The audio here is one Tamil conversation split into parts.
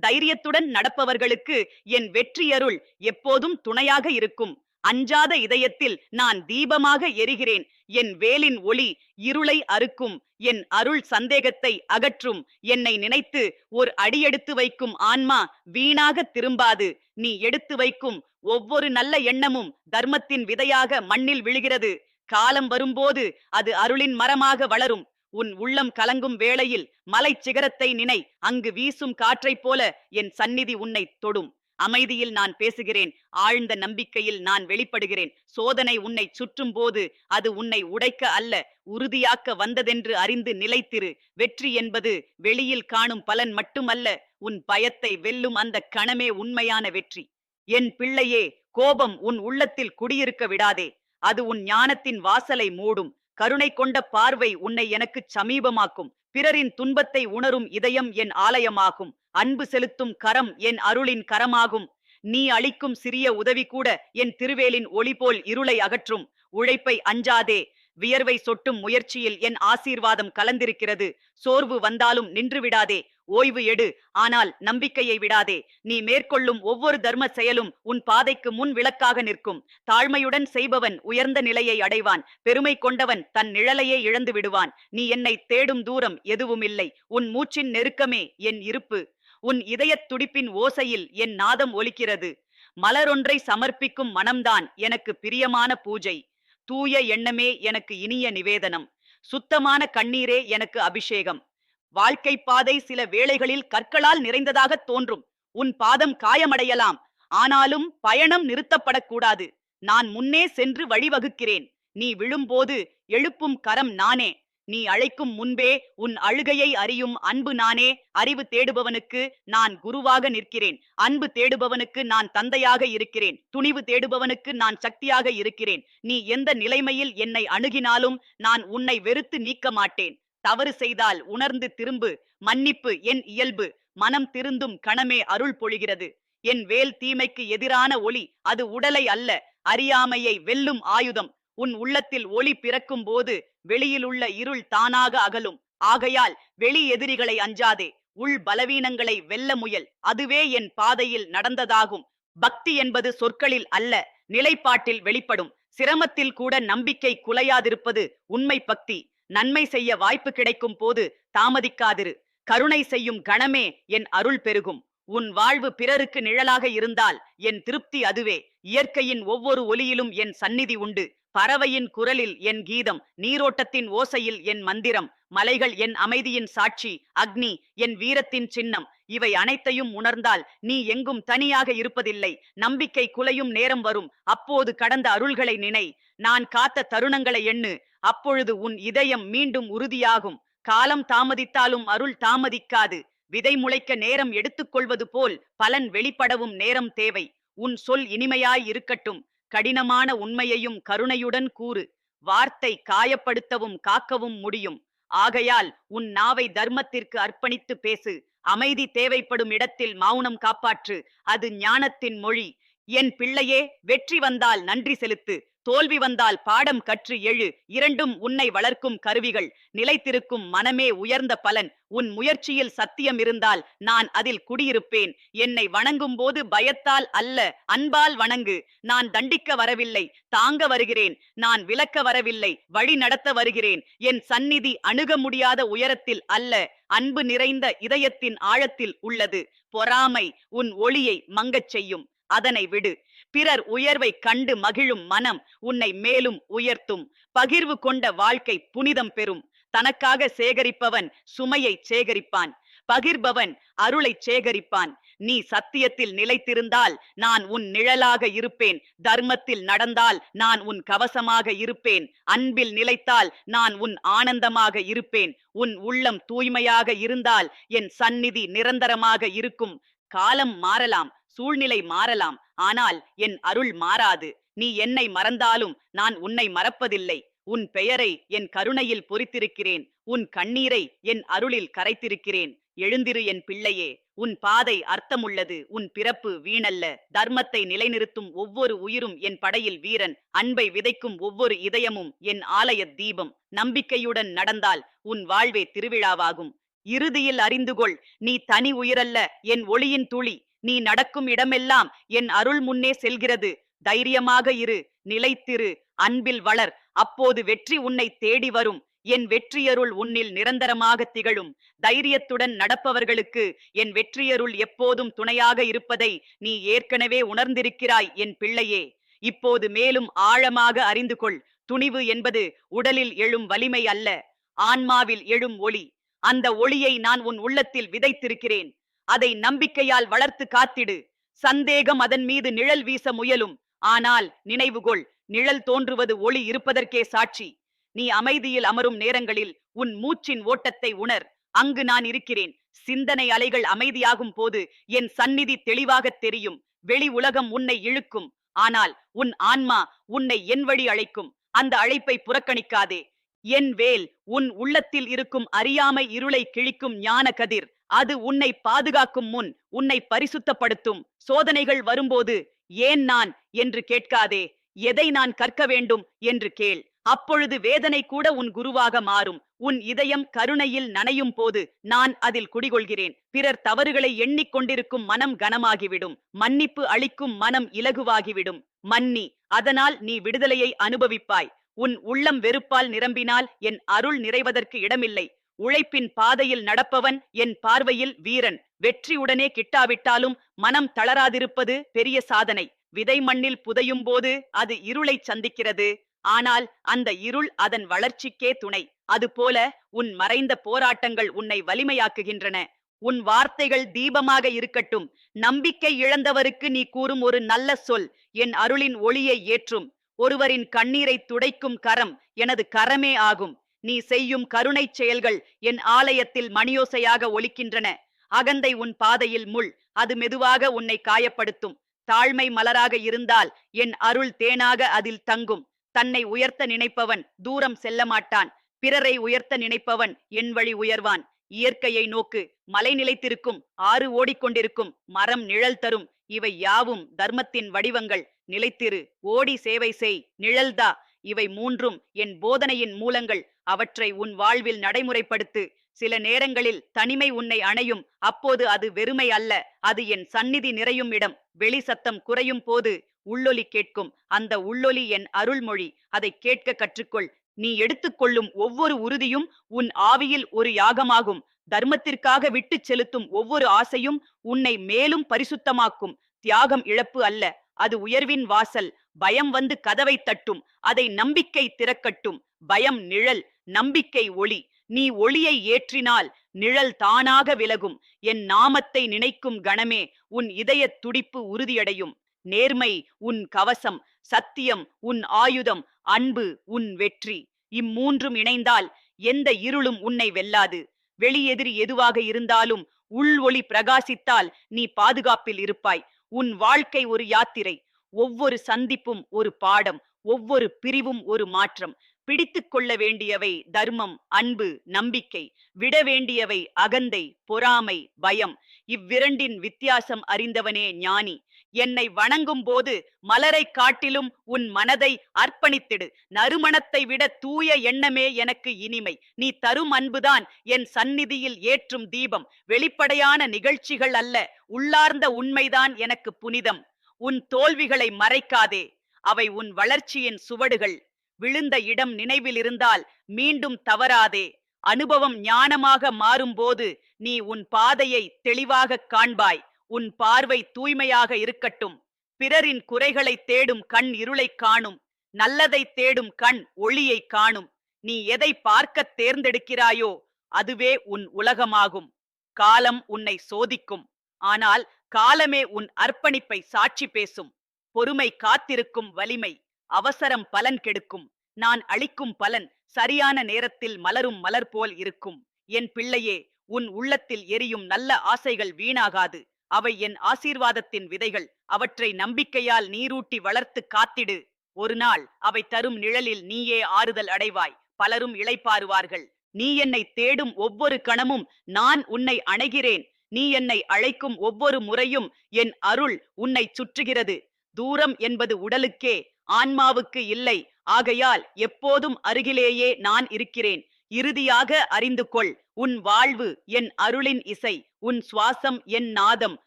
தைரியத்துடன் நடப்பவர்களுக்கு என் வெற்றியருள் எப்போதும் துணையாக இருக்கும். அஞ்சாத இதயத்தில் நான் தீபமாக எரிகிறேன். என் வேலின் ஒளி இருளை அறுக்கும். என் அருள் சந்தேகத்தை அகற்றும். என்னை நினைத்து ஒரு அடியெடுத்து வைக்கும் ஆன்மா வீணாக திரும்பாது. நீ எடுத்து வைக்கும் ஒவ்வொரு நல்ல எண்ணமும் தர்மத்தின் விதையாக மண்ணில் விழுகிறது. காலம் வரும்போது அது அருளின் மரமாக வளரும். உன் உள்ளம் கலங்கும் வேளையில் மலைச் சிகரத்தை நினை. அங்கு வீசும் காற்றைப் போல என் சந்நிதி உன்னை தொடும். அமைதியில் நான் பேசுகிறேன். ஆழ்ந்த நம்பிக்கையில் நான் வெளிப்படுகிறேன். சோதனை உன்னை சுற்றும் போது அது உன்னை உடைக்க அல்ல. உறுதியாக்க வந்ததென்று அறிந்து நிலைத்திரு. வெற்றி என்பது வெளியில் காணும் பலன் மட்டுமல்ல. உன் பயத்தை வெல்லும் அந்த கணமே உண்மையான வெற்றி. என் பிள்ளையே கோபம் உன் உள்ளத்தில் குடியிருக்க விடாதே. அது உன் ஞானத்தின் வாசலை மூடும். கருணை கொண்ட பார்வை உன்னை எனக்கு சமீபமாக்கும். பிறரின் துன்பத்தை உணரும் இதயம் என் ஆலயமாகும். அன்பு செலுத்தும் கரம் என் அருளின் கரமாகும். நீ அளிக்கும் சிறிய உதவி கூட என் திருவேலின் ஒளி போல் இருளை அகற்றும். உழைப்பை அஞ்சாதே. வியர்வை சொட்டும் முயற்சியில் என் ஆசீர்வாதம் கலந்திருக்கிறது. சோர்வு வந்தாலும் நின்று விடாதே ஓய்வு எடு. ஆனால் நம்பிக்கையை விடாதே. நீ மேற்கொள்ளும் ஒவ்வொரு தர்ம செயலும் உன் பாதைக்கு முன் விளக்காக நிற்கும். தாழ்மையுடன் செய்பவன் உயர்ந்த நிலையை அடைவான். பெருமை கொண்டவன் தன் நிழலையே இழந்து விடுவான். நீ என்னை தேடும் தூரம் எதுவும் இல்லை உன் மூச்சின் நெருக்கமே என் இருப்பு. உன் இதயத் துடிப்பின் ஓசையில் என் நாதம் ஒலிக்கிறது. மலரொன்றை சமர்ப்பிக்கும் மனம்தான் எனக்கு பிரியமான பூஜை. தூய எண்ணமே எனக்கு இனிய நிவேதனம். சுத்தமான கண்ணீரே எனக்கு அபிஷேகம். வாழ்க்கை பாதை சில வேளைகளில் கற்களால் நிறைந்ததாக தோன்றும். உன் பாதம் காயமடையலாம். ஆனாலும் பயணம் நிறுத்தப்படக்கூடாது. நான் முன்னே சென்று வழிவகுக்கிறேன். நீ விழும்போது எழுப்பும் கரம் நானே. நீ அழைக்கும் முன்பே உன் அழுகையை அறியும் அன்பு நானே. அறிவு தேடுபவனுக்கு நான் குருவாக நிற்கிறேன். அன்பு தேடுபவனுக்கு நான் தந்தையாக இருக்கிறேன். துணிவு தேடுபவனுக்கு நான் சக்தியாக இருக்கிறேன். நீ எந்த நிலைமையில் என்னை அணுகினாலும் நான் உன்னை வெறுத்து நீக்க மாட்டேன். தவறு செய்தால் உணர்ந்து திரும்பு. மன்னிப்பு என் இயல்பு. மனம் திருந்தும் கணமே அருள் பொழிகிறது. என் வேல் தீமைக்கு எதிரான ஒளி அது உடலை அல்ல. அறியாமையை வெல்லும் ஆயுதம். உன் உள்ளத்தில் ஒளி பிறக்கும் போது வெளியிலுள்ள இருள் தானாக அகலும். ஆகையால் வெளி எதிரிகளை அஞ்சாதே. உள் பலவீனங்களை வெல்ல முயல். அதுவே என் பாதையில் நடந்ததாகும். பக்தி என்பது சொற்களில் அல்ல நிலைப்பாட்டில் வெளிப்படும். சிரமத்தில் கூட நம்பிக்கை குலையாதிருப்பது உண்மை பக்தி. நன்மை செய்ய வாய்ப்பு கிடைக்கும் போது தாமதிக்காதிரு. கருணை செய்யும் கணமே என் அருள் பெருகும். உன் வாழ்வு பிறருக்கு நிழலாக இருந்தால் என் திருப்தி அதுவே. இயற்கையின் ஒவ்வொரு ஒலியிலும் என் சந்நிதி உண்டு. பறவையின் குரலில் என் கீதம் நீரோட்டத்தின் ஓசையில் என் மந்திரம் மலைகள் என் அமைதியின் சாட்சி அக்னி என் வீரத்தின் சின்னம். இவை அனைத்தையும் உணர்ந்தால் நீ எங்கும் தனியாக இருப்பதில்லை. நம்பிக்கை குலையும் நேரம் வரும். அப்போது கடந்த அருள்களை நினை. நான் காத்த தருணங்களை எண்ணு. அப்பொழுது உன் இதயம் மீண்டும் உறுதியாகும். காலம் தாமதித்தாலும் அருள் தாமதிக்காது. விதை முளைக்க நேரம் எடுத்துக்கொள்வது போல் பலன் வெளிப்படவும் நேரம் தேவை. உன் சொல் இனிமையாய் இருக்கட்டும். கடினமான உண்மையையும் கருணையுடன் கூறு. வார்த்தை காயப்படுத்தவும் காக்கவும் முடியும். ஆகையால் உன் நாவை தர்மத்திற்கு அர்ப்பணித்து பேசு. அமைதி தேவைப்படும் இடத்தில் மௌனம் காப்பாற்று. அது ஞானத்தின் மொழி. என் பிள்ளையே வெற்றி வந்தால் நன்றி செலுத்து. தோல்வி வந்தால் பாடம் கற்று எழு. இரண்டும் உன்னை வளர்க்கும் கருவிகள். நிலைத்திருக்கும் மனமே உயர்ந்த பலன். உன் முயற்சியில் சத்தியம் இருந்தால் நான் அதில் குடியிருப்பேன். என்னை வணங்கும் போது பயத்தால் அல்ல அன்பால் வணங்கு. நான் தண்டிக்க வரவில்லை தாங்க வருகிறேன். நான் விளக்க வரவில்லை வழி நடத்த வருகிறேன். என் சந்நிதி அணுக முடியாத உயரத்தில் அல்ல அன்பு நிறைந்த இதயத்தின் ஆழத்தில் உள்ளது. பொறாமை உன் ஒளியை மங்கச் செய்யும். அதனை விடு. பிறர் உயர்வை கண்டு மகிழும் மனம் உன்னை மேலும் உயர்த்தும். பகிர்வு கொண்ட வாழ்க்கை புனிதம் பெறும். தனக்காக சேகரிப்பவன் சுமையை சேகரிப்பான். பகிர்பவன் அருளை சேகரிப்பான். நீ சத்தியத்தில் நிலைத்திருந்தால் நான் உன் நிழலாக இருப்பேன். தர்மத்தில் நடந்தால் நான் உன் கவசமாக இருப்பேன். அன்பில் நிலைத்தால் நான் உன் ஆனந்தமாக இருப்பேன். உன் உள்ளம் தூய்மையாக இருந்தால் என் சந்நிதி நிரந்தரமாக இருக்கும். காலம் மாறலாம். சூழ்நிலை மாறலாம். ஆனால் என் அருள் மாறாது. நீ என்னை மறந்தாலும் நான் உன்னை மறப்பதில்லை. உன் பெயரை என் கருணையில் பொறித்திருக்கிறேன். உன் கண்ணீரை என் அருளில் கரைத்திருக்கிறேன். எழுந்திரு என் பிள்ளையே. உன் பாதை அர்த்தமுள்ளது. உன் பிறப்பு வீணல்ல. தர்மத்தை நிலைநிறுத்தும் ஒவ்வொரு உயிரும் என் படையில் வீரன். அன்பை விதைக்கும் ஒவ்வொரு இதயமும் என் ஆலய தீபம். நம்பிக்கையுடன் நடந்தால் உன் வாழ்வே திருவிழாவாகும். இறுதியில் அறிந்து கொள். நீ தனி உயிரல்ல. என் ஒளியின் துளி. நீ நடக்கும் இடமெல்லாம் என் அருள் முன்னே செல்கிறது. தைரியமாக இரு நிலைத்திரு அன்பில் வளர். அப்போது வெற்றி உன்னை தேடி வரும். என் வெற்றியருள் உன்னில் நிரந்தரமாக திகழும். தைரியத்துடன் நடப்பவர்களுக்கு என் வெற்றியருள் எப்போதும் துணையாக இருப்பதை நீ ஏற்கனவே உணர்ந்திருக்கிறாய் என் பிள்ளையே. இப்போது மேலும் ஆழமாக அறிந்து கொள். துணிவு என்பது உடலில் எழும் வலிமை அல்ல. ஆன்மாவில் எழும் ஒளி. அந்த ஒளியை நான் உன் உள்ளத்தில் விதைத்திருக்கிறேன். அதை நம்பிக்கையால் வளர்த்து காத்திடு. சந்தேகம் அதன் மீது நிழல் வீச முயலும். ஆனால் நினைவுகொள் நிழல் தோன்றுவது ஒளி இருப்பதற்கே சாட்சி. நீ அமைதியில் அமரும் நேரங்களில் உன் மூச்சின் ஓட்டத்தை உணர். அங்கு நான் இருக்கிறேன். சிந்தனை அலைகள் அமைதியாகும் போது என் சந்நிதி தெளிவாக தெரியும். வெளி உலகம் உன்னை இழுக்கும். ஆனால் உன் ஆன்மா உன்னை என் வழி அழைக்கும். அந்த அழைப்பை புறக்கணிக்காதே. என் வேல் உன் உள்ளத்தில் இருக்கும் அறியாமை இருளை கிழிக்கும் ஞான கதிர் அது உன்னை பாதுகாக்கும் முன் உன்னை பரிசுத்தப்படுத்தும். சோதனைகள் வரும்போது ஏன் நான்? என்று கேட்காதே. எதை நான் கற்க வேண்டும்? என்று கேள். அப்பொழுது வேதனை கூட உன் குருவாக மாறும். உன் இதயம் கருணையில் நனையும் போது நான் அதில் குடிகொள்கிறேன். பிறர் தவறுகளை எண்ணிக்கொண்டிருக்கும் மனம் கனமாகிவிடும். மன்னிப்பு அளிக்கும் மனம் இலகுவாகிவிடும். மன்னி அதனால் நீ விடுதலையை அனுபவிப்பாய். உன் உள்ளம் வெறுப்பால் நிரம்பினால் என் அருள் நிறைவதற்கு இடமில்லை. உழைப்பின் பாதையில் நடப்பவன் என் பார்வையில் வீரன். வெற்றியுடனே கிட்டாவிட்டாலும் மனம் தளராதிருப்பது பெரிய சாதனை. விதை மண்ணில் புதையும் போது அது இருளை சந்திக்கிறது. ஆனால் அந்த இருள் அதன் வளர்ச்சிக்கே துணை. அதுபோல உன் மறைந்த போராட்டங்கள் உன்னை வலிமையாக்குகின்றன. உன் வார்த்தைகள் தீபமாக இருக்கட்டும். நம்பிக்கை இழந்தவருக்கு நீ கூறும் ஒரு நல்ல சொல். என் அருளின் ஒளியை ஏற்றும். ஒருவரின் கண்ணீரை துடைக்கும் கரம் எனது கரமே ஆகும். நீ செய்யும் கருணை செயல்கள் என் ஆலயத்தில் மணியோசையாக ஒலிக்கின்றன. அகந்தை உன் பாதையில் முள் அது மெதுவாக உன்னை காயப்படுத்தும். தாழ்மை மலராக இருந்தால் என் அருள் தேனாக அதில் தங்கும். தன்னை உயர்த்த நினைப்பவன் தூரம் செல்ல மாட்டான். பிறரை உயர்த்த நினைப்பவன் என் வழி உயர்வான். இயற்கையை நோக்கு மலை நிலைத்திருக்கும் ஆறு ஓடிக்கொண்டிருக்கும் மரம் நிழல் தரும். இவை யாவும் தர்மத்தின் வடிவங்கள். நிலைத்திரு ஓடி சேவை செய் நிழல்தா இவை மூன்றும் என் போதனையின் மூலங்கள். அவற்றை உன் வாழ்வில் நடைமுறைப்படுத்து. சில நேரங்களில் தனிமை உன்னை அணையும். அப்போது அது வெறுமை அல்ல. அது என் சந்நிதி நிறையும் இடம். வெளி சத்தம் குறையும் போது உள்ளொலி கேட்கும். அந்த உள்ளொலி என் அருள்மொழி. அதை கேட்க கற்றுக்கொள். நீ எடுத்துக்கொள்ளும் ஒவ்வொரு உறுதியும் உன் ஆவியில் ஒரு யாகமாகும். தர்மத்திற்காக விட்டுச் செலுத்தும் ஒவ்வொரு ஆசையும் உன்னை மேலும் பரிசுத்தமாக்கும். தியாகம் இழப்பு அல்ல. அது உயர்வின் வாசல். பயம் வந்து கதவை தட்டும். அதை நம்பிக்கை திறக்கட்டும். பயம் நிழல் நம்பிக்கை ஒளி. நீ ஒளியை ஏற்றினால் நிழல் தானாக விலகும். என் நாமத்தை நினைக்கும் கணமே உன் இதயத் துடிப்பு உறுதியடையும். நேர்மை உன் கவசம் சத்தியம் உன் ஆயுதம் அன்பு உன் வெற்றி. இம்மூன்றும் இணைந்தால் எந்த இருளும் உன்னை வெல்லாது. வெளியெதிரி எதுவாக இருந்தாலும் உள் ஒளி பிரகாசித்தால் நீ பாதுகாப்பில் இருப்பாய். உன் வாழ்க்கை ஒரு யாத்திரை ஒவ்வொரு சந்திப்பும் ஒரு பாடம் ஒவ்வொரு பிரிவும் ஒரு மாற்றம். பிடித்துக் கொள்ள வேண்டியவை தர்மம் அன்பு நம்பிக்கை விட வேண்டியவை அகந்தை பொறாமை பயம். இவ்விரண்டின் வித்தியாசம் அறிந்தவனே ஞானி. என்னை வணங்கும் போது மலரை காட்டிலும் உன் மனதை அர்ப்பணித்திடு. நறுமணத்தை விட தூய எண்ணமே எனக்கு இனிமை. நீ தரும் அன்புதான் என் சந்நிதியில் ஏற்றும் தீபம். வெளிப்படையான நிகழ்ச்சிகள் அல்ல உள்ளார்ந்த உண்மைதான் எனக்கு புனிதம். உன் தோல்விகளை மறைக்காதே அவை உன் வளர்ச்சியின் சுவடுகள். விழுந்த இடம் நினைவில் இருந்தால் மீண்டும் தவறாதே. அனுபவம் ஞானமாக மாறும்போது நீ உன் பாதையை தெளிவாக காண்பாய். உன் பார்வை தூய்மையாக இருக்கட்டும். பிறரின் குறைகளை தேடும் கண் இருளை காணும். நல்லதை தேடும் கண் ஒளியை காணும். நீ எதை பார்க்க தேர்ந்தெடுக்கிறாயோ அதுவே உன் உலகமாகும். காலம் உன்னை சோதிக்கும். ஆனால் காலமே உன் அர்ப்பணிப்பை சாட்சி பேசும். பொறுமை காத்திருக்கும் வலிமை அவசரம் பலன் கெடுக்கும். நான் அளிக்கும் பலன் சரியான நேரத்தில் மலரும் மலர் போல் இருக்கும். என் பிள்ளையே உன் உள்ளத்தில் எரியும் நல்ல ஆசைகள் வீணாகாது. அவை என் ஆசீர்வாதத்தின் விதைகள். அவற்றை நம்பிக்கையால் நீரூட்டி வளர்த்து காத்திடு. ஒரு நாள் அவை தரும் நிழலில் நீயே ஆறுதல் அடைவாய். பலரும் இளைப்பாறுவார்கள். நீ என்னை தேடும் ஒவ்வொரு கணமும் நான் உன்னை அணைகிறேன். நீ என்னை அழைக்கும் ஒவ்வொரு முறையும் என் அருள் உன்னை சுற்றுகிறது. தூரம் என்பது உடலுக்கே ஆன்மாவுக்கு இல்லை. ஆகையால் எப்போதும் அருகிலேயே நான் இருக்கிறேன். இறுதியாக அறிந்து கொள். உன் வாழ்வு என் அருளின் இசை. உன் சுவாசம் என் நாதம்.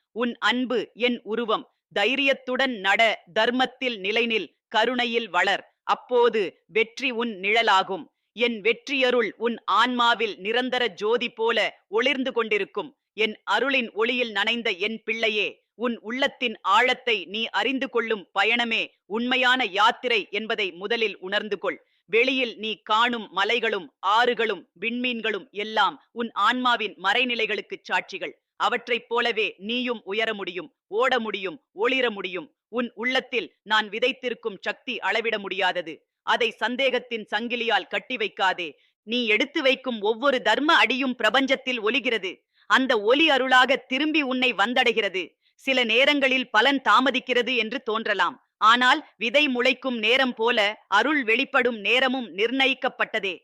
உன் அன்பு என் உருவம். தைரியத்துடன் நட. தர்மத்தில் நிலைநில். கருணையில் வளர். அப்போது வெற்றி உன் நிழலாகும். என் வெற்றியருள் உன் ஆன்மாவில் நிரந்தர ஜோதி போல ஒளிர்ந்து கொண்டிருக்கும். என் அருளின் ஒளியில் நனைந்த என் பிள்ளையே உன் உள்ளத்தின் ஆழத்தை நீ அறிந்து கொள்ளும் பயணமே உண்மையான யாத்திரை என்பதை முதலில் உணர்ந்து கொள். வெளியில் நீ காணும் மலைகளும் ஆறுகளும் விண்மீன்களும் எல்லாம் உன் ஆன்மாவின் மறைநிலைகளுக்கு சாட்சிகள். அவற்றைப் போலவே நீயும் உயர முடியும் ஓட முடியும் ஒளிர முடியும். உன் உள்ளத்தில் நான் விதைத்திருக்கும் சக்தி அளவிட முடியாதது. அதை சந்தேகத்தின் சங்கிலியால் கட்டி வைக்காதே. நீ எடுத்து வைக்கும் ஒவ்வொரு தர்ம அடியும் பிரபஞ்சத்தில் ஒலிகிறது. அந்த ஒலி அருளாக திரும்பி உன்னை வந்தடைகிறது. சில நேரங்களில் பலன் தாமதிக்கிறது என்று தோன்றலாம். ஆனால் விதை முளைக்கும் நேரம் போல அருள் வெளிப்படும் நேரமும் நிர்ணயிக்கப்பட்டதே.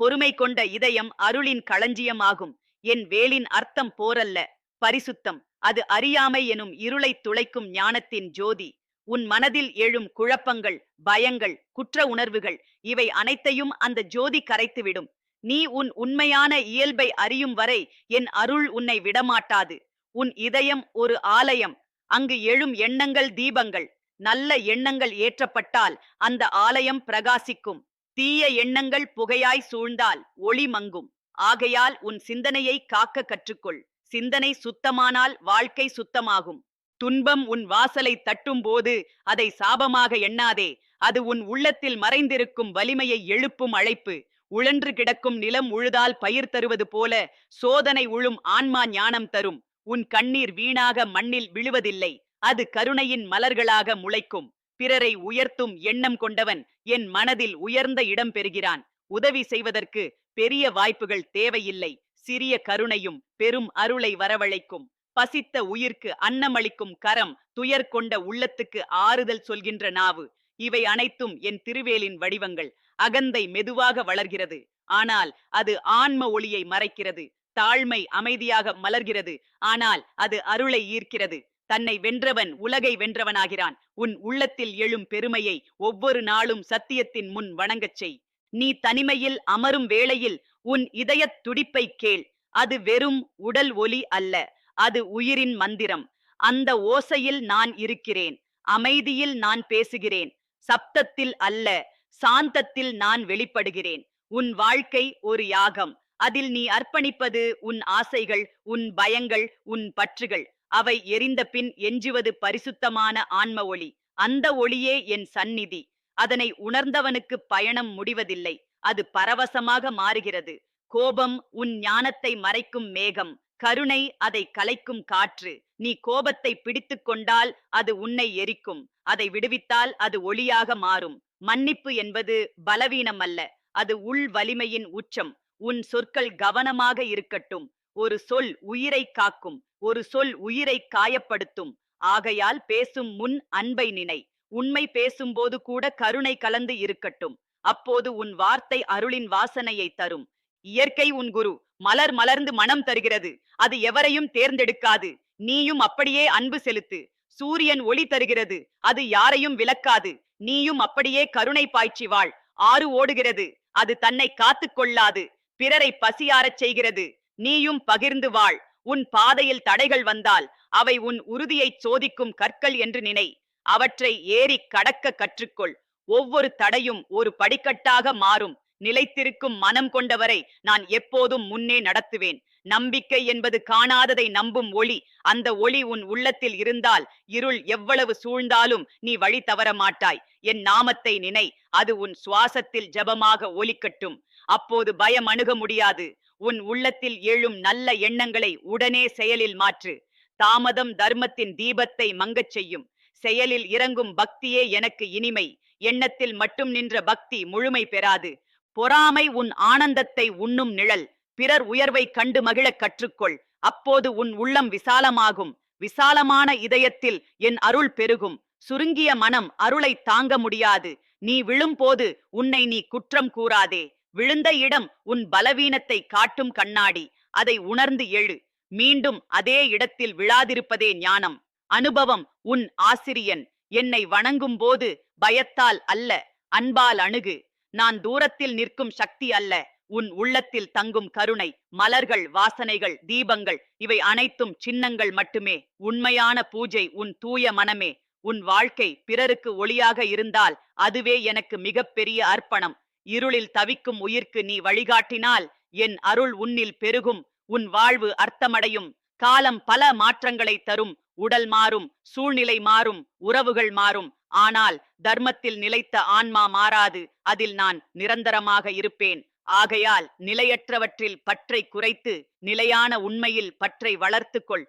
பொறுமை கொண்ட இதயம் அருளின் களஞ்சியமாகும். என் வேலின் அர்த்தம் போரல்ல. பரிசுத்தம். அது அறியாமை எனும் இருளை துளைக்கும் ஞானத்தின் ஜோதி. உன் மனதில் எழும் குழப்பங்கள் பயங்கள் குற்ற உணர்வுகள் இவை அனைத்தையும் அந்த ஜோதி கரைத்துவிடும். நீ உன் உண்மையான இயல்பை அறியும் வரை என் அருள் உன்னை விடமாட்டாது. உன் இதயம் ஒரு ஆலயம். அங்கு எழும் எண்ணங்கள் தீபங்கள். நல்ல எண்ணங்கள் ஏற்றப்பட்டால் அந்த ஆலயம் பிரகாசிக்கும். தீய எண்ணங்கள் புகையாய் சூழ்ந்தால் ஒளி மங்கும். ஆகையால் உன் சிந்தனையை காக்க கற்றுக்கொள். சிந்தனை சுத்தமானால் வாழ்க்கை சுத்தமாகும். துன்பம் உன் வாசலை தட்டும் போது அதை சாபமாக எண்ணாதே. அது உன் உள்ளத்தில் மறைந்திருக்கும் வலிமையை எழுப்பும் அழைப்பு. உழன்று கிடக்கும் நிலம் உழுதால் பயிர் தருவது போல சோதனை உழும் ஆன்மா ஞானம் தரும். உன் கண்ணீர் வீணாக மண்ணில் விழுவதில்லை. அது கருணையின் மலர்களாக முளைக்கும். பிறரை உயர்த்தும் எண்ணம் கொண்டவன் என் மனதில் உயர்ந்த இடம் பெறுகிறான். உதவி செய்வதற்கு பெரிய வாய்ப்புகள் தேவையில்லை. சிறிய கருணையும் பெரும் அருளை வரவழைக்கும். பசித்த உயிர்க்கு அன்னமளிக்கும் கரம் துயர் கொண்ட உள்ளத்துக்கு ஆறுதல் சொல்கின்ற நாவு. இவை அனைத்தும் என் திருவேலின் வடிவங்கள். அகந்தை மெதுவாக வளர்கிறது. ஆனால் அது ஆன்ம ஒளியை மறைக்கிறது. தாழ்மை அமைதியாக மலர்கிறது. ஆனால் அது அருளை ஈர்க்கிறது. தன்னை வென்றவன் உலகை வென்றவனாகிறான். உன் உள்ளத்தில் எழும் பெருமையை ஒவ்வொரு நாளும் சத்தியத்தின் முன் வணங்கச் செய். நீ தனிமையில் அமரும் வேளையில் உன் இதயத் துடிப்பை கேள். அது வெறும் உடல் ஒலி அல்ல அது உயிரின் மந்திரம். அந்த ஓசையில் நான் இருக்கிறேன் அமைதியில் நான் பேசுகிறேன். சப்தத்தில் அல்ல சாந்தத்தில் நான் வெளிப்படுகிறேன். உன் வாழ்க்கை ஒரு யாகம் அதில் நீ அர்ப்பணிப்பது உன் ஆசைகள் உன் பயங்கள் உன் பற்றுகள். அவை எரிந்த பின் எஞ்சுவது பரிசுத்தமான ஆன்ம ஒளி. அந்த ஒளியே என் சந்நிதி. அதனை உணர்ந்தவனுக்கு பயணம் முடிவதில்லை. அது பரவசமாக மாறுகிறது. கோபம் உன் ஞானத்தை மறைக்கும் மேகம். கருணை அதை கலைக்கும் காற்று. நீ கோபத்தை பிடித்து கொண்டால் அது உன்னை எரிக்கும். அதை விடுவித்தால் அது ஒளியாக மாறும். மன்னிப்பு என்பது பலவீனம் அல்ல அது உள் வலிமையின் உச்சம். உன் சொற்கள் கவனமாக இருக்கட்டும். ஒரு சொல் உயிரை காக்கும். ஒரு சொல் உயிரை காயப்படுத்தும். ஆகையால் பேசும் முன் அன்பை நினை. உண்மை பேசும்போது கூட கருணை கலந்து இருக்கட்டும். அப்போது உன் வார்த்தை அருளின் வாசனையை தரும். இயற்கை உன் குரு மலர் மலர்ந்து மனம் தருகிறது. அது எவரையும் தேர்ந்தெடுக்காது. நீயும் அப்படியே அன்பு செலுத்து. சூரியன் ஒளி தருகிறது. அது யாரையும் விலக்காது நீயும் அப்படியே கருணை பாய்ச்சி வாழ். ஆறு ஓடுகிறது. அது தன்னை காத்து கொள்ளாது. பிறரை பசியாரச் செய்கிறது. நீயும் பகிர்ந்து வாழ். உன் பாதையில் தடைகள் வந்தால் அவை உன் உறுதியை சோதிக்கும் கற்கள் என்று நினை. அவற்றை ஏறி கடக்க கற்றுக்கொள். ஒவ்வொரு தடையும் ஒரு படிக்கட்டாக மாறும். நிலைத்திருக்கும் மனம் கொண்டவரை நான் எப்போதும் முன்னே நடத்துவேன். நம்பிக்கை என்பது காணாததை நம்பும் ஒளி. அந்த ஒளி உன் உள்ளத்தில் இருந்தால் இருள் எவ்வளவு சூழ்ந்தாலும் நீ வழி தவற மாட்டாய். என் நாமத்தை நினை. அது உன் சுவாசத்தில் ஜபமாக ஒலிக்கட்டும். அப்போது பயம் அணுக முடியாது. உன் உள்ளத்தில் எழும் நல்ல எண்ணங்களை உடனே செயலில் மாற்று. தாமதம் தர்மத்தின் தீபத்தை மங்கச் செய்யும். செயலில் இறங்கும் பக்தியே எனக்கு இனிமை. எண்ணத்தில் மட்டும் நின்ற பக்தி முழுமை பெறாது. பொறாமை உன் ஆனந்தத்தை உண்ணும் நிழல். பிறர் உயர்வை கண்டு மகிழக் கற்றுக்கொள். அப்போது உன் உள்ளம் விசாலமாகும். விசாலமான இதயத்தில் என் அருள் பெருகும். சுருங்கிய மனம் அருளை தாங்க முடியாது. நீ விழும்போது உன்னை நீ குற்றம் கூறாதே. விழுந்த இடம் உன் பலவீனத்தை காட்டும் கண்ணாடி. அதை உணர்ந்து எழு. மீண்டும் அதே இடத்தில் விழாதிருப்பதே ஞானம். அனுபவம் உன் ஆசிரியன். என்னை வணங்கும் போது பயத்தால் அல்ல அன்பால் அணுகு. நான் தூரத்தில் நிற்கும் சக்தி அல்ல உன் உள்ளத்தில் தங்கும் கருணை. மலர்கள் வாசனைகள் தீபங்கள் இவை அனைத்தும் சின்னங்கள் மட்டுமே. உண்மையான பூஜை உன் தூய மனமே. உன் வாழ்க்கை பிறருக்கு ஒளியாக இருந்தால் அதுவே எனக்கு மிகப்பெரிய அர்ப்பணம். இருளில் தவிக்கும் உயிர்க்கு நீ வழிகாட்டினால் என் அருள் உன்னில் பெருகும் உன் வாழ்வு அர்த்தமடையும். காலம் பல மாற்றங்களை தரும் உடல் மாறும் சூழ்நிலை மாறும் உறவுகள் மாறும். ஆனால் தர்மத்தில் நிலைத்த ஆன்மா மாறாது அதில் நான் நிரந்தரமாக இருப்பேன். ஆகையால் நிலையற்றவற்றில் பற்றை குறைத்து நிலையான உண்மையில் பற்றை வளர்த்துக்கொள்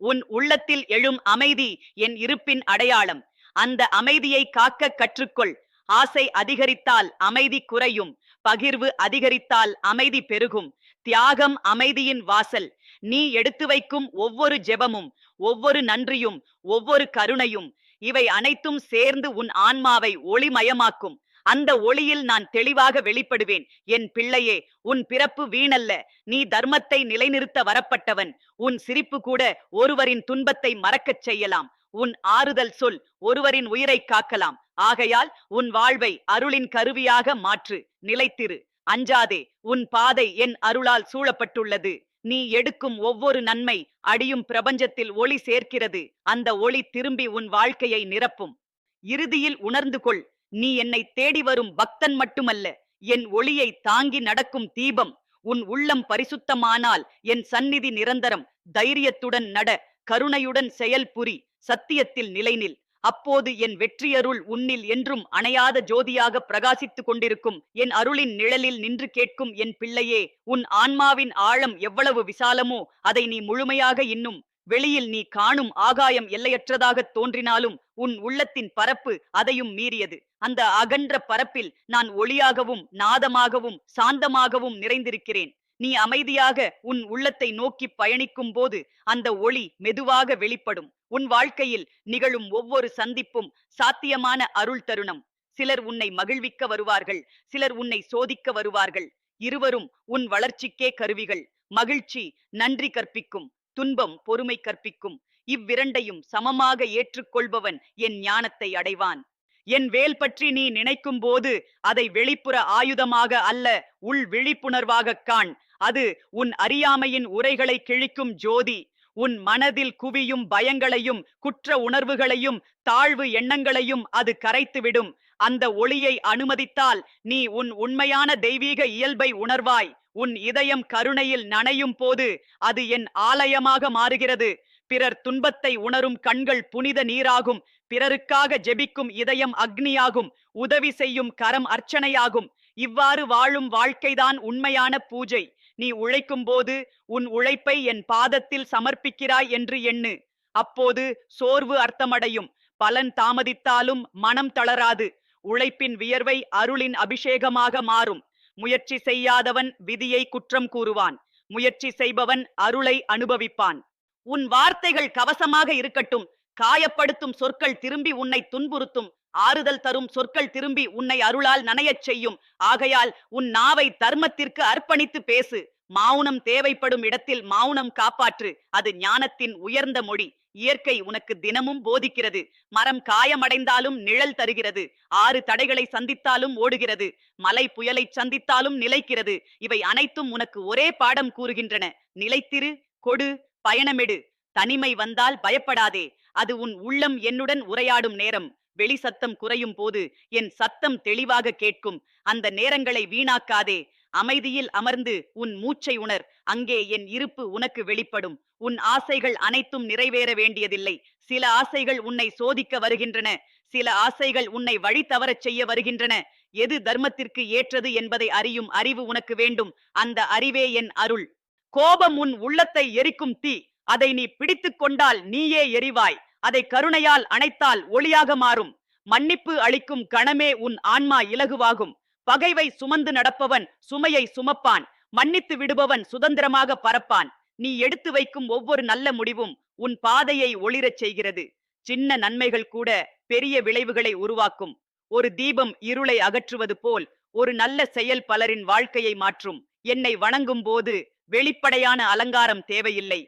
உன் உள்ளத்தில் எழும் அமைதி என் இருப்பின் அடையாளம். அந்த அமைதியை காக்க கற்றுக்கொள். ஆசை அதிகரித்தால் அமைதி குறையும் பகிர்வு அதிகரித்தால் அமைதி பெருகும். தியாகம் அமைதியின் வாசல். நீ எடுத்து வைக்கும் ஒவ்வொரு ஜெபமும் ஒவ்வொரு நன்றியும் ஒவ்வொரு கருணையும் இவை அனைத்தும் சேர்ந்து உன் ஆன்மாவை ஒளிமயமாக்கும். அந்த ஒளியில் நான் தெளிவாக வெளிப்படுவேன். என் பிள்ளையே உன் பிறப்பு வீணல்ல. நீ தர்மத்தை நிலைநிறுத்த வரப்பட்டவன். உன் சிரிப்பு கூட ஒருவரின் துன்பத்தை மறக்கச் செய்யலாம். உன் ஆறுதல் சொல் ஒருவரின் உயிரை காக்கலாம். ஆகையால் உன் வாழ்வை அருளின் கருவியாக மாற்று நிலைத்திரு. அஞ்சாதே உன் பாதை என் அருளால் சூழப்பட்டுள்ளது. நீ எடுக்கும் ஒவ்வொரு நன்மை அடியும் பிரபஞ்சத்தில் ஒளி சேர்க்கிறது. அந்த ஒளி திரும்பி உன் வாழ்க்கையை நிரப்பும். இறுதியில் உணர்ந்து கொள் நீ என்னை தேடி வரும் பக்தன் மட்டுமல்ல என் ஒளியை தாங்கி நடக்கும் தீபம். உன் உள்ளம் பரிசுத்தமானால் என் சந்நிதி நிரந்தரம். தைரியத்துடன் நட கருணையுடன் செயல் புரி சத்தியத்தில் நிலைநில். அப்போது என் வெற்றியருள் உன்னில் என்றும் அணையாத ஜோதியாக பிரகாசித்துக் கொண்டிருக்கும் என் அருளின் நிழலில் நின்று கேட்கும் என் பிள்ளையே உன் ஆன்மாவின் ஆழம் எவ்வளவு விசாலமோ அதை நீ முழுமையாக இன்னும் வெளியில் நீ காணும் ஆகாயம் எல்லையற்றதாக தோன்றினாலும் உன் உள்ளத்தின் பரப்பு அதையும் மீறியது. அந்த அகன்ற பரப்பில் நான் ஒளியாகவும் நாதமாகவும் சாந்தமாகவும் நிறைந்திருக்கிறேன். நீ அமைதியாக உன் உள்ளத்தை நோக்கி பயணிக்கும் போது அந்த ஒளி மெதுவாக வெளிப்படும். உன் வாழ்க்கையில் நிகழும் ஒவ்வொரு சந்திப்பும் சாத்தியமான அருள் தருணம். சிலர் உன்னை மகிழ்விக்க வருவார்கள் சிலர் உன்னை சோதிக்க வருவார்கள். இருவரும் உன் வளர்ச்சிக்கே கருவிகள். மகிழ்ச்சி நன்றி கற்பிக்கும் துன்பம் பொறுமை கற்பிக்கும். இவ்விரண்டையும் சமமாக ஏற்றுக்கொள்பவன் என் ஞானத்தை அடைவான். என் வேல் பற்றி நீ நினைக்கும் போது அதை வெளிப்புற ஆயுதமாக அல்ல உள் விழிப்புணர்வாகக் காண். அது உன் அறியாமையின் உரைகளை கிழிக்கும் ஜோதி. உன் மனதில் குவியும் பயங்களையும் குற்ற உணர்வுகளையும் தாழ்வு எண்ணங்களையும் அது கரைத்துவிடும். அந்த ஒளியை அனுமதித்தால் நீ உன் உண்மையான தெய்வீக இயல்பை உணர்வாய். உன் இதயம் கருணையில் நனையும் போது அது என் ஆலயமாக மாறுகிறது. பிறர் துன்பத்தை உணரும் கண்கள் புனித நீராகும். பிறருக்காக ஜெபிக்கும் இதயம் அக்னியாகும். உதவி செய்யும் கரம் அர்ச்சனையாகும். இவ்வாறு வாழும் வாழ்க்கைதான் உண்மையான பூஜை. நீ உழைக்கும் போது உன் உழைப்பை என் பாதத்தில் சமர்ப்பிக்கிறாய் என்று எண்ணு. அப்போது சோர்வு அர்த்தமடையும். பலன் தாமதித்தாலும் மனம் தளராது. உழைப்பின் வியர்வை அருளின் அபிஷேகமாக மாறும். முயற்சி செய்யாதவன் விதியை குற்றம் கூறுவான். முயற்சி செய்பவன் அருளை அனுபவிப்பான். உன் வார்த்தைகள் கவசமாக இருக்கட்டும். காயப்படுத்தும் சொற்கள் திரும்பி உன்னை துன்புறுத்தும். ஆறுதல் தரும் சொற்கள் திரும்பி உன்னை அருளால் நனையச் செய்யும். ஆகையால் உன் நாவை தர்மத்திற்கு அர்ப்பணித்து பேசு. மௌனம் தேவைப்படும் இடத்தில் மௌனம் காப்பாற்று. அது ஞானத்தின் உயர்ந்த மொழி. இயற்கை உனக்கு தினமும் போதிக்கிறது. மரம் காயமடைந்தாலும் நிழல் தருகிறது. ஆறு தடைகளை சந்தித்தாலும் ஓடுகிறது. மலை புயலை சந்தித்தாலும் நிலைக்கிறது. இவை அனைத்தும் உனக்கு ஒரே பாடம் கூறுகின்றன. நிலைத்திரு கொடு பயணமெடு. தனிமை வந்தால் பயப்படாதே. அது உன் உள்ளம் என்னுடன் உரையாடும் நேரம். வெளி சத்தம் குறையும் போது என் சத்தம் தெளிவாக கேட்கும். அந்த நேரங்களை வீணாக்காதே. அமைதியில் அமர்ந்து உன் மூச்சை உணர். அங்கே என் இருப்பு உனக்கு வெளிப்படும். உன் ஆசைகள் அனைத்தும் நிறைவேற வேண்டியதில்லை. சில ஆசைகள் உன்னை சோதிக்க வருகின்றன. சில ஆசைகள் உன்னை வழி தவறச் செய்ய வருகின்றன. எது தர்மத்திற்கு ஏற்றது என்பதை அறியும் அறிவு உனக்கு வேண்டும். அந்த அறிவே என் அருள். கோபம் உன் உள்ளத்தை எரிக்கும் தீ. அதை நீ பிடித்துக் கொண்டால் நீயே எரிவாய். அதை கருணையால் அணைத்தால் ஒளியாக மாறும். மன்னிப்பு அளிக்கும் கணமே உன் ஆன்மா இலகுவாகும். பகைவை சுமந்து நடப்பவன் சுமையை சுமப்பான். மன்னித்து விடுபவன் சுதந்திரமாக பறப்பான் நீ எடுத்து வைக்கும் ஒவ்வொரு நல்ல முடிவும் உன் பாதையை ஒளிரச் செய்கிறது. சின்ன நன்மைகள் கூட பெரிய விளைவுகளை உருவாக்கும். ஒரு தீபம் இருளை அகற்றுவது போல் ஒரு நல்ல செயல் பலரின் வாழ்க்கையை மாற்றும். என்னை வணங்கும் போது வெளிப்படையான அலங்காரம் தேவையில்லை.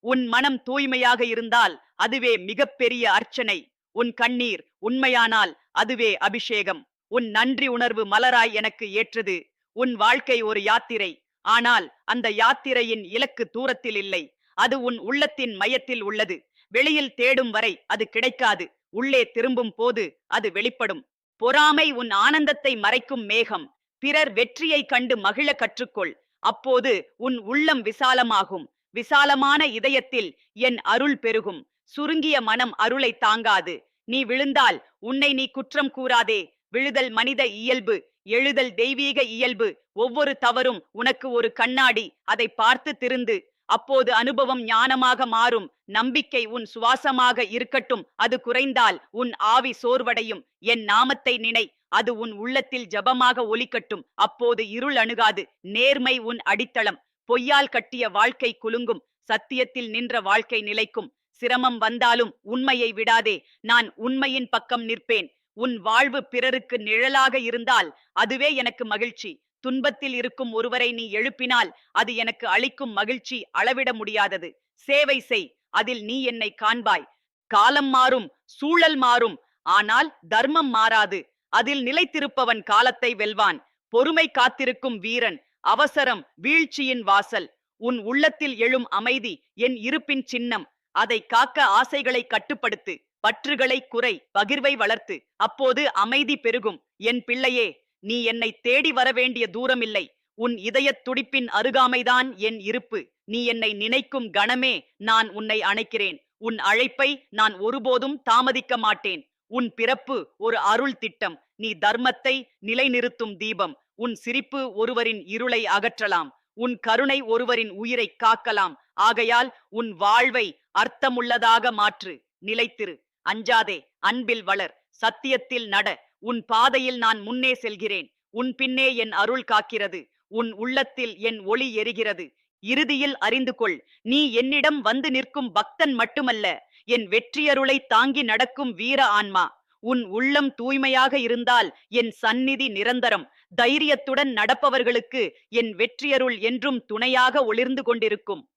உன் மனம் தூய்மையாக இருந்தால் அதுவே மிகப்பெரிய அர்ச்சனை. உன் கண்ணீர் உண்மையானால் அதுவே அபிஷேகம். உன் நன்றி உணர்வு மலராய் எனக்கு ஏற்றது. உன் வாழ்க்கை ஒரு யாத்திரை. ஆனால் அந்த யாத்திரையின் இலக்கு தூரத்தில் இல்லை. அது உன் உள்ளத்தின் மையத்தில் உள்ளது. வெளியில் தேடும் வரை அது கிடைக்காது. உள்ளே திரும்பும் போது அது வெளிப்படும். பொறாமை உன் ஆனந்தத்தை மறைக்கும் மேகம். பிறர் வெற்றியை கண்டு மகிழ கற்றுக்கொள். அப்போது உன் உள்ளம் விசாலமாகும். விசாலமான இதயத்தில் என் அருள் பெருகும். சுருங்கிய மனம் அருளை தாங்காது. நீ விழுந்தால் உன்னை நீ குற்றம் கூறாதே. விழுதல் மனித இயல்பு எழுதல் தெய்வீக இயல்பு ஒவ்வொரு தவறும் உனக்கு ஒரு கண்ணாடி அதை பார்த்து திருந்து. அப்போது அனுபவம் ஞானமாக மாறும். நம்பிக்கை உன் சுவாசமாக இருக்கட்டும். அது குறைந்தால் உன் ஆவி சோர்வடையும். என் நாமத்தை நினை அது உன் உள்ளத்தில் ஜபமாக ஒலிக்கட்டும். அப்போது இருள் அணுகாது. நேர்மை உன் அடித்தளம். பொய்யால் கட்டிய வாழ்க்கை குலுங்கும் சத்தியத்தில் நின்ற வாழ்க்கை நிலைக்கும். சிரமம் வந்தாலும் உண்மையை விடாதே நான் உண்மையின் பக்கம் நிற்பேன். உன் வாழ்வு பிறருக்கு நிழலாக இருந்தால் அதுவே எனக்கு மகிழ்ச்சி. துன்பத்தில் இருக்கும் ஒருவரை நீ எழுப்பினால் அது எனக்கு அளிக்கும் மகிழ்ச்சி அளவிட முடியாதது. சேவை செய் அதில் நீ என்னை காண்பாய். காலம் மாறும் சூழல் மாறும் ஆனால் தர்மம் மாறாது. அதில் நிலைத்திருப்பவன் காலத்தை வெல்வான். பொறுமை காத்திருக்கும் வீரன் அவசரம் வீழ்ச்சியின் வாசல். உன் உள்ளத்தில் எழும் அமைதி என் இருப்பின் சின்னம். அதை காக்க ஆசைகளை கட்டுப்படுத்து. பற்றுகளை குறை பகிர்வை வளர்த்து. அப்போது அமைதி பெருகும். என் பிள்ளையே நீ என்னை தேடி வர வேண்டிய தூரமில்லை. உன் இதயத் துடிப்பின் அருகாமைதான் என் இருப்பு. நீ என்னை நினைக்கும் கணமே நான் உன்னை அணைக்கிறேன். உன் அழைப்பை நான் ஒருபோதும் தாமதிக்க மாட்டேன். உன் பிறப்பு ஒரு அருள் திட்டம். நீ தர்மத்தை நிலைநிறுத்தும் தீபம். உன் சிரிப்பு ஒருவரின் இருளை அகற்றலாம். உன் கருணை ஒருவரின் உயிரை காக்கலாம். ஆகையால் உன் வாழ்வை அர்த்தமுள்ளதாக மாற்று. நிலைத்திரு. அஞ்சாதே அன்பில் வளர். சத்தியத்தில் நட. உன் பாதையில் நான் முன்னே செல்கிறேன். உன் பின்னே என் அருள் காக்கிறது. உன் உள்ளத்தில் என் ஒளி எரிகிறது. இறுதியில் அறிந்து கொள். நீ என்னிடம் வந்து நிற்கும் பக்தன் மட்டுமல்ல. என் வெற்றியருளை தாங்கி நடக்கும் வீர ஆன்மா. உன் உள்ளம் தூய்மையாக இருந்தால் என் சந்நிதி நிரந்தரம். தைரியத்துடன் நடப்பவர்களுக்கு என் வெற்றியருள் என்றும் துணையாக ஒளிர்ந்து கொண்டிருக்கும்.